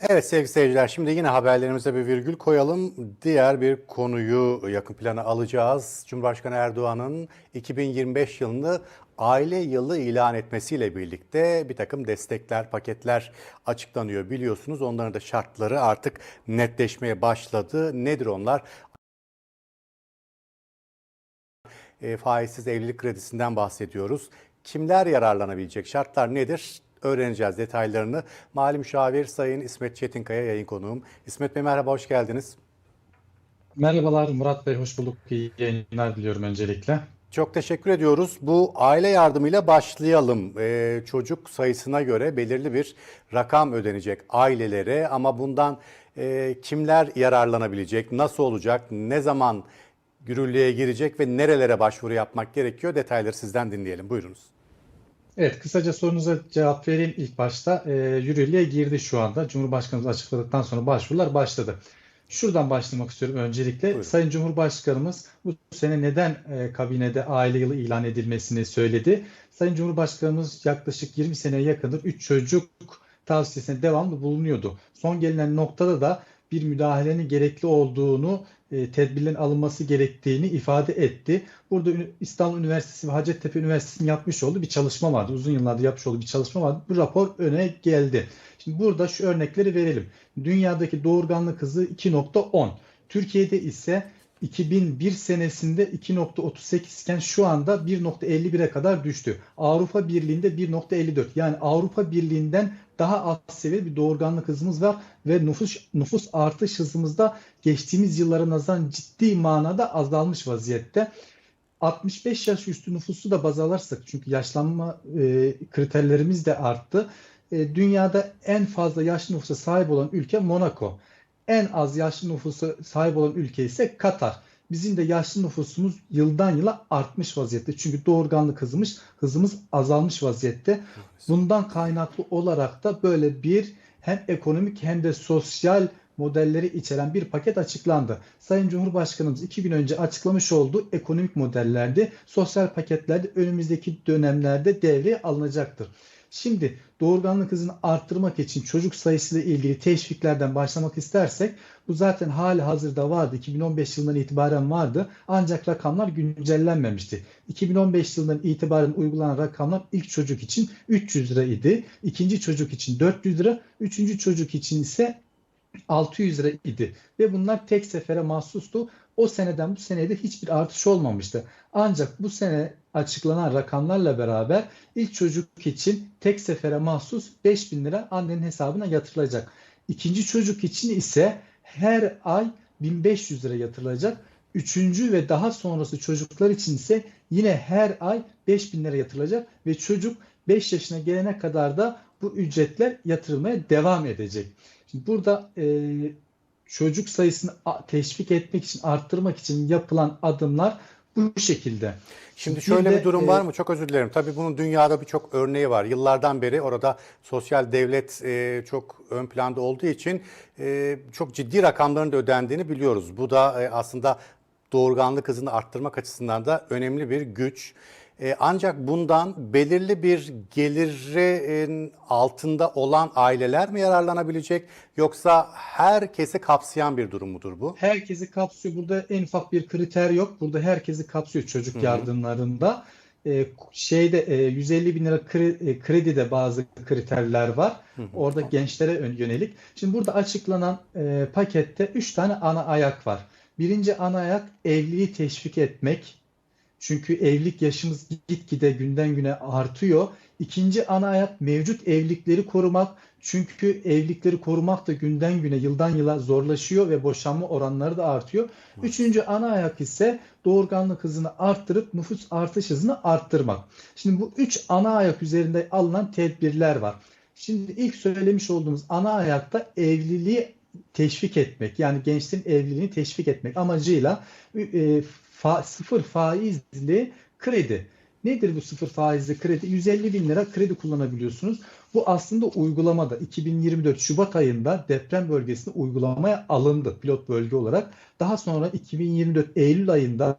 Evet sevgili seyirciler şimdi yine haberlerimize bir virgül koyalım. Diğer bir konuyu yakın plana alacağız. Cumhurbaşkanı Erdoğan'ın 2025 yılını aile yılı ilan etmesiyle birlikte bir takım destekler, paketler açıklanıyor biliyorsunuz. Onların da şartları artık netleşmeye başladı. Nedir onlar? E, faizsiz evlilik kredisinden bahsediyoruz. Kimler yararlanabilecek? Şartlar nedir? Öğreneceğiz detaylarını. Mali Müşavir Sayın İsmet Çetinkaya yayın konuğum. İsmet Bey merhaba, hoş geldiniz. Merhabalar Murat Bey, hoş bulduk. İyi yayınlar diliyorum öncelikle. Çok teşekkür ediyoruz. Bu aile yardımıyla başlayalım. Ee, çocuk sayısına göre belirli bir rakam ödenecek ailelere ama bundan e, kimler yararlanabilecek, nasıl olacak, ne zaman yürürlüğe girecek ve nerelere başvuru yapmak gerekiyor detayları sizden dinleyelim. Buyurunuz. Evet, kısaca sorunuza cevap vereyim ilk başta. E, yürürlüğe girdi şu anda. Cumhurbaşkanımız açıkladıktan sonra başvurular başladı. Şuradan başlamak istiyorum öncelikle. Buyurun. Sayın Cumhurbaşkanımız bu sene neden e, kabinede aile yılı ilan edilmesini söyledi. Sayın Cumhurbaşkanımız yaklaşık 20 seneye yakındır 3 çocuk tavsiyesine devamlı bulunuyordu. Son gelinen noktada da bir müdahalenin gerekli olduğunu, e, tedbirlerin alınması gerektiğini ifade etti. Burada İstanbul Üniversitesi ve Hacettepe Üniversitesi'nin yapmış olduğu bir çalışma vardı. Uzun yıllardır yapmış olduğu bir çalışma vardı. Bu rapor öne geldi. Şimdi burada şu örnekleri verelim. Dünyadaki doğurganlık hızı 2.10. Türkiye'de ise 2001 senesinde 2.38 iken şu anda 1.51'e kadar düştü. Avrupa Birliği'nde 1.54. Yani Avrupa Birliği'nden daha az seviyede bir doğurganlık hızımız var ve nüfus nüfus artış hızımız da geçtiğimiz yıllara nazaran ciddi manada azalmış vaziyette. 65 yaş üstü nüfusu da baz alırsak çünkü yaşlanma e, kriterlerimiz de arttı. E, dünyada en fazla yaşlı nüfusa sahip olan ülke Monaco. En az yaşlı nüfusa sahip olan ülke ise Katar. Bizim de yaşlı nüfusumuz yıldan yıla artmış vaziyette. Çünkü doğurganlık hızımız, hızımız azalmış vaziyette. Bundan kaynaklı olarak da böyle bir hem ekonomik hem de sosyal modelleri içeren bir paket açıklandı. Sayın Cumhurbaşkanımız iki gün önce açıklamış olduğu ekonomik modellerde, sosyal paketlerde önümüzdeki dönemlerde devreye alınacaktır. Şimdi doğurganlık hızını arttırmak için çocuk sayısıyla ilgili teşviklerden başlamak istersek bu zaten hali hazırda vardı. 2015 yılından itibaren vardı. Ancak rakamlar güncellenmemişti. 2015 yılından itibaren uygulanan rakamlar ilk çocuk için 300 lira idi. ikinci çocuk için 400 lira. Üçüncü çocuk için ise 600 lira idi ve bunlar tek sefere mahsustu. O seneden bu seneye de hiçbir artış olmamıştı. Ancak bu sene açıklanan rakamlarla beraber ilk çocuk için tek sefere mahsus 5000 lira annenin hesabına yatırılacak. İkinci çocuk için ise her ay 1500 lira yatırılacak. Üçüncü ve daha sonrası çocuklar için ise yine her ay 5000 lira yatırılacak ve çocuk 5 yaşına gelene kadar da bu ücretler yatırılmaya devam edecek. Şimdi burada e, çocuk sayısını teşvik etmek için, arttırmak için yapılan adımlar bu şekilde. Şimdi şöyle bir durum e, var mı? Çok özür dilerim. Tabii bunun dünyada birçok örneği var. Yıllardan beri orada sosyal devlet e, çok ön planda olduğu için e, çok ciddi rakamların da ödendiğini biliyoruz. Bu da e, aslında doğurganlık hızını arttırmak açısından da önemli bir güç. E, ancak bundan belirli bir gelirin altında olan aileler mi yararlanabilecek yoksa herkesi kapsayan bir durum mudur bu? Herkesi kapsıyor. Burada en ufak bir kriter yok. Burada herkesi kapsıyor çocuk Hı hı. yardımlarında. E, şeyde e, 150 bin lira kre- e, kredide bazı kriterler var. Hı hı. Orada gençlere ön- yönelik. Şimdi burada açıklanan e, pakette 3 tane ana ayak var. Birinci ana ayak evliliği teşvik etmek. Çünkü evlilik yaşımız gitgide günden güne artıyor. İkinci ana ayak mevcut evlilikleri korumak. Çünkü evlilikleri korumak da günden güne, yıldan yıla zorlaşıyor ve boşanma oranları da artıyor. Üçüncü ana ayak ise doğurganlık hızını arttırıp nüfus artış hızını arttırmak. Şimdi bu üç ana ayak üzerinde alınan tedbirler var. Şimdi ilk söylemiş olduğumuz ana ayakta evliliği teşvik etmek yani gençlerin evliliğini teşvik etmek amacıyla e, fa- sıfır faizli kredi. Nedir bu sıfır faizli kredi? 150 bin lira kredi kullanabiliyorsunuz. Bu aslında uygulamada 2024 Şubat ayında deprem bölgesinde uygulamaya alındı pilot bölge olarak. Daha sonra 2024 Eylül ayında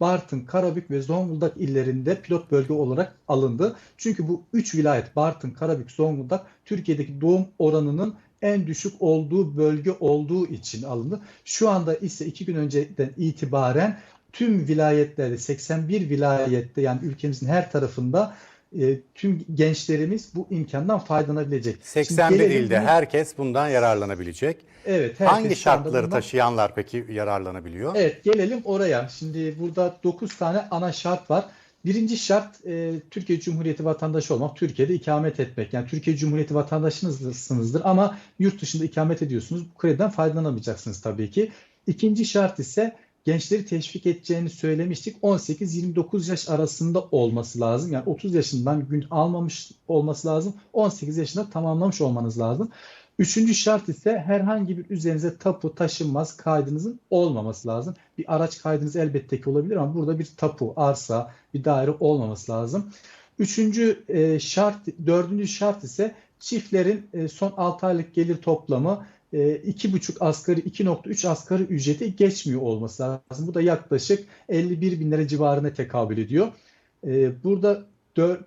Bartın, Karabük ve Zonguldak illerinde pilot bölge olarak alındı. Çünkü bu üç vilayet Bartın, Karabük, Zonguldak Türkiye'deki doğum oranının en düşük olduğu bölge olduğu için alındı. Şu anda ise iki gün önceden itibaren tüm vilayetlerde 81 vilayette yani ülkemizin her tarafında e, tüm gençlerimiz bu imkandan faydalanabilecek. Şimdi 81 gelelim ilde herkes bundan yararlanabilecek. Evet, Hangi şartları bundan- taşıyanlar peki yararlanabiliyor? Evet gelelim oraya. Şimdi burada 9 tane ana şart var. Birinci şart e, Türkiye Cumhuriyeti vatandaşı olmak, Türkiye'de ikamet etmek. Yani Türkiye Cumhuriyeti vatandaşınızsınızdır ama yurt dışında ikamet ediyorsunuz. Bu krediden faydalanamayacaksınız tabii ki. İkinci şart ise gençleri teşvik edeceğini söylemiştik. 18-29 yaş arasında olması lazım. Yani 30 yaşından gün almamış olması lazım. 18 yaşında tamamlamış olmanız lazım. Üçüncü şart ise herhangi bir üzerinize tapu taşınmaz kaydınızın olmaması lazım. Bir araç kaydınız elbette ki olabilir ama burada bir tapu, arsa, bir daire olmaması lazım. Üçüncü e, şart, dördüncü şart ise çiftlerin e, son 6 aylık gelir toplamı e, 2,5 asgari, 2,3 asgari ücreti geçmiyor olması lazım. Bu da yaklaşık 51 bin lira civarına tekabül ediyor. E, burada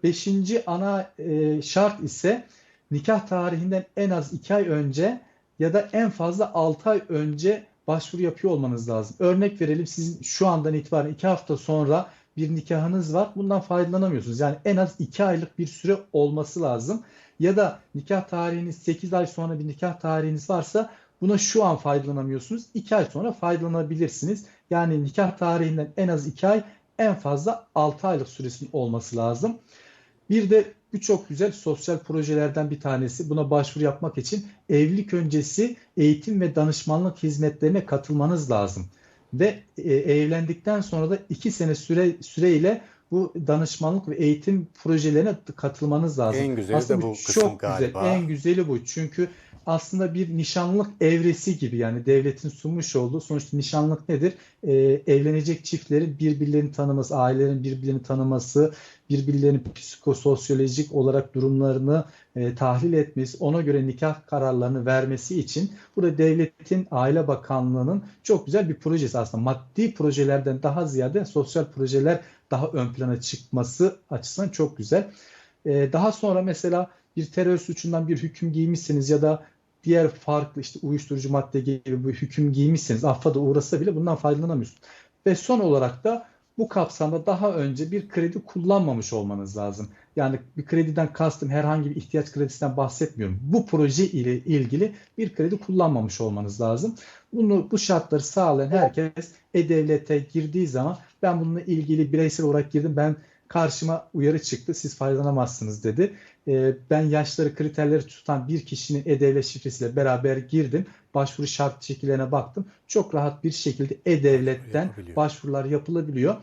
5. ana e, şart ise nikah tarihinden en az 2 ay önce ya da en fazla 6 ay önce başvuru yapıyor olmanız lazım. Örnek verelim sizin şu andan itibaren 2 hafta sonra bir nikahınız var. Bundan faydalanamıyorsunuz. Yani en az 2 aylık bir süre olması lazım. Ya da nikah tarihiniz 8 ay sonra bir nikah tarihiniz varsa buna şu an faydalanamıyorsunuz. 2 ay sonra faydalanabilirsiniz. Yani nikah tarihinden en az 2 ay en fazla 6 aylık süresinin olması lazım. Bir de bu çok güzel sosyal projelerden bir tanesi. Buna başvuru yapmak için evlilik öncesi eğitim ve danışmanlık hizmetlerine katılmanız lazım. Ve e, evlendikten sonra da iki sene süre süreyle bu danışmanlık ve eğitim projelerine katılmanız lazım. En güzeli de Aslında bu bu kısım çok güzel. galiba. En güzeli bu. Çünkü aslında bir nişanlık evresi gibi yani devletin sunmuş olduğu sonuçta nişanlık nedir? Ee, evlenecek çiftlerin birbirlerini tanıması, ailelerin birbirlerini tanıması, birbirlerinin psikososyolojik olarak durumlarını e, tahlil etmesi, ona göre nikah kararlarını vermesi için burada devletin Aile Bakanlığı'nın çok güzel bir projesi aslında. Maddi projelerden daha ziyade sosyal projeler daha ön plana çıkması açısından çok güzel. Ee, daha sonra mesela bir terör suçundan bir hüküm giymişsiniz ya da diğer farklı işte uyuşturucu madde gibi bir hüküm giymişsiniz, affa da uğrasa bile bundan faydalanamıyorsunuz. Ve son olarak da bu kapsamda daha önce bir kredi kullanmamış olmanız lazım. Yani bir krediden kastım herhangi bir ihtiyaç kredisinden bahsetmiyorum. Bu proje ile ilgili bir kredi kullanmamış olmanız lazım. Bunu bu şartları sağlayan herkes e-devlete girdiği zaman ben bununla ilgili bireysel olarak girdim. Ben karşıma uyarı çıktı. Siz faydalanamazsınız dedi. Ee, ben yaşları kriterleri tutan bir kişinin e-devlet şifresiyle beraber girdim. Başvuru şart şekillerine baktım. Çok rahat bir şekilde e-devletten başvurular yapılabiliyor.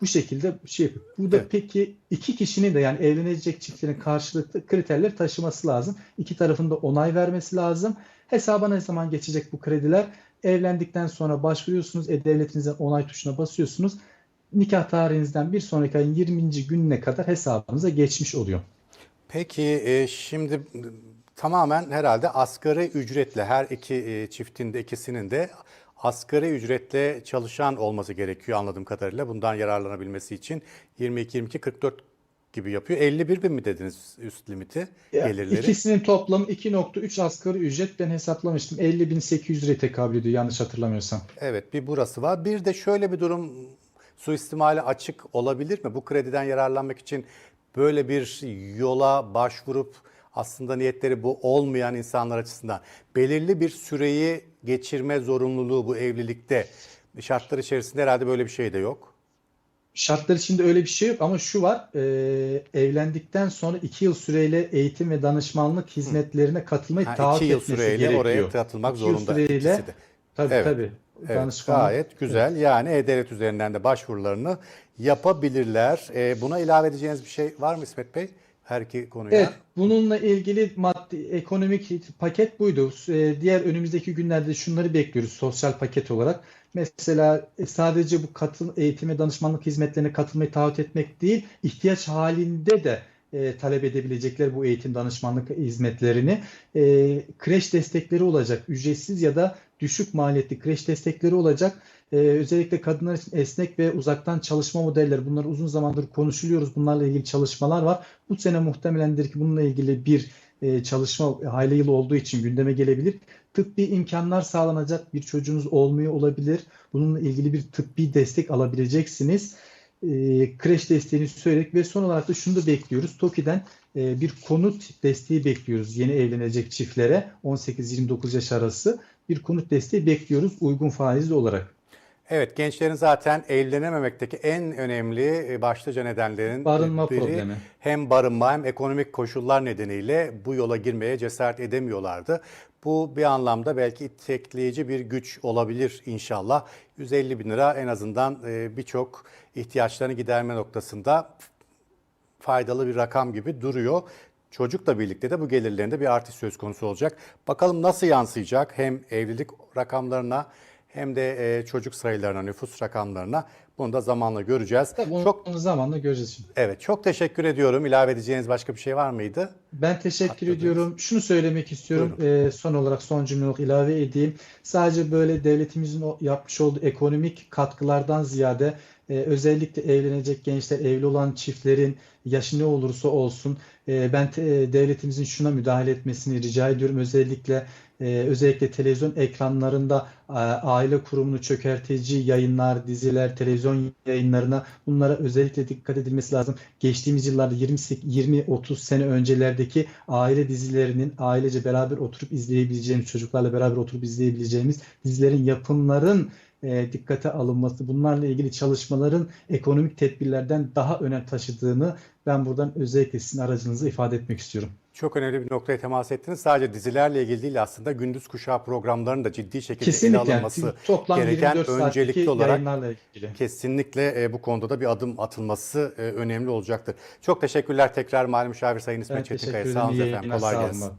Bu şekilde şey yapıyor. Burada Evet. peki iki kişinin de yani evlenecek çiftlerin karşılıklı kriterleri taşıması lazım. İki tarafın da onay vermesi lazım. Hesaba ne zaman geçecek bu krediler? Evlendikten sonra başvuruyorsunuz. E-Devletinizin onay tuşuna basıyorsunuz. Nikah tarihinizden bir sonraki ayın 20. gününe kadar hesabınıza geçmiş oluyor. Peki e, şimdi tamamen herhalde asgari ücretle her iki e, çiftin de ikisinin de asgari ücretle çalışan olması gerekiyor anladığım kadarıyla. Bundan yararlanabilmesi için 22 22 44 gibi yapıyor. 51 bin mi dediniz üst limiti Yani gelirleri? İkisinin toplamı 2.3 asgari ücret ben hesaplamıştım. 50.800 liraya tekabül ediyor yanlış hatırlamıyorsam. Evet bir burası var. Bir de şöyle bir durum suistimali açık olabilir mi? Bu krediden yararlanmak için böyle bir yola başvurup aslında niyetleri bu olmayan insanlar açısından belirli bir süreyi geçirme zorunluluğu bu evlilikte şartlar içerisinde herhalde böyle bir şey de yok. Şartlar içinde öyle bir şey yok ama şu var, e, evlendikten sonra 2 yıl süreyle eğitim ve danışmanlık hizmetlerine katılmayı Ha, taahhüt iki yıl etmesi süreyle gerekiyor. oraya katılmak İki yıl zorunda süreyle- ikisi de. Tabii Evet. tabii. Evet, gayet güzel. Yani E-Devlet üzerinden de başvurularını yapabilirler. Ee, buna ilave edeceğiniz bir şey var mı İsmet Bey? Her iki konuya. Evet, bununla ilgili maddi ekonomik paket buydu. Ee, Diğer önümüzdeki günlerde şunları bekliyoruz sosyal paket olarak. Mesela e, sadece bu katıl eğitime danışmanlık hizmetlerine katılmayı taahhüt etmek değil, ihtiyaç halinde de e, talep edebilecekler bu eğitim danışmanlık hizmetlerini. E, kreş destekleri olacak, ücretsiz ya da düşük maliyetli kreş destekleri olacak. Ee, özellikle kadınlar için esnek ve uzaktan çalışma modelleri bunlar uzun zamandır konuşuluyoruz. Bunlarla ilgili çalışmalar var. Bu sene muhtemelendir ki bununla ilgili bir e, çalışma aile yılı olduğu için gündeme gelebilir. Tıbbi imkanlar sağlanacak bir çocuğunuz olmuyor olabilir. Bununla ilgili bir tıbbi destek alabileceksiniz. E, kreş desteğini söyledik ve son olarak da şunu da bekliyoruz. TOKİ'den e, bir konut desteği bekliyoruz yeni evlenecek çiftlere 18-29 yaş arası bir konut desteği bekliyoruz uygun faizli olarak. Evet, gençlerin zaten evlenememekteki en önemli e, başlıca nedenlerin Barınma biri problemi. hem barınma hem ekonomik koşullar nedeniyle bu yola girmeye cesaret edemiyorlardı. Bu bir anlamda belki itekleyici bir güç olabilir inşallah. 150 bin lira en azından e, birçok ihtiyaçlarını giderme noktasında faydalı bir rakam gibi duruyor. Çocukla birlikte de bu gelirlerinde bir artış söz konusu olacak. Bakalım nasıl yansıyacak hem evlilik rakamlarına hem de e, çocuk sayılarına, nüfus rakamlarına bunu da zamanla göreceğiz. Tabii onu Çok zamanla göreceğiz şimdi. evet, çok teşekkür ediyorum. İlave edeceğiniz başka bir şey var mıydı? Ben teşekkür Atladınız. ediyorum. Şunu söylemek istiyorum. Ee, son olarak son cümle olarak ilave edeyim. Sadece böyle devletimizin yapmış olduğu ekonomik katkılardan ziyade e, özellikle evlenecek gençler, evli olan çiftlerin yaşı ne olursa olsun e, ben te- e, devletimizin şuna müdahale etmesini rica ediyorum. Özellikle e, özellikle televizyon ekranlarında aile kurumunu çökertici yayınlar, diziler, televizyon yayınlarına bunlara özellikle dikkat edilmesi lazım. Geçtiğimiz yıllarda 20-30 sene öncelerdeki aile dizilerinin ailece beraber oturup izleyebileceğimiz, çocuklarla beraber oturup izleyebileceğimiz dizilerin yapımların e, dikkate alınması, bunlarla ilgili çalışmaların ekonomik tedbirlerden daha önem taşıdığını ben buradan özellikle sizin aracınızı ifade etmek istiyorum. Çok önemli bir noktaya temas ettiniz. Sadece dizilerle ilgili değil aslında gündüz kuşağı programlarının da ciddi şekilde ele Kesinlikle yani alınması toplam gereken 24 saatlik öncelikli olarak ilgili. kesinlikle e, bu konuda da bir adım atılması e, önemli olacaktır. Çok teşekkürler tekrar Mali Müşavir Sayın İsmet Çetinkaya. Sağ olun efendim. Kolay gelsin.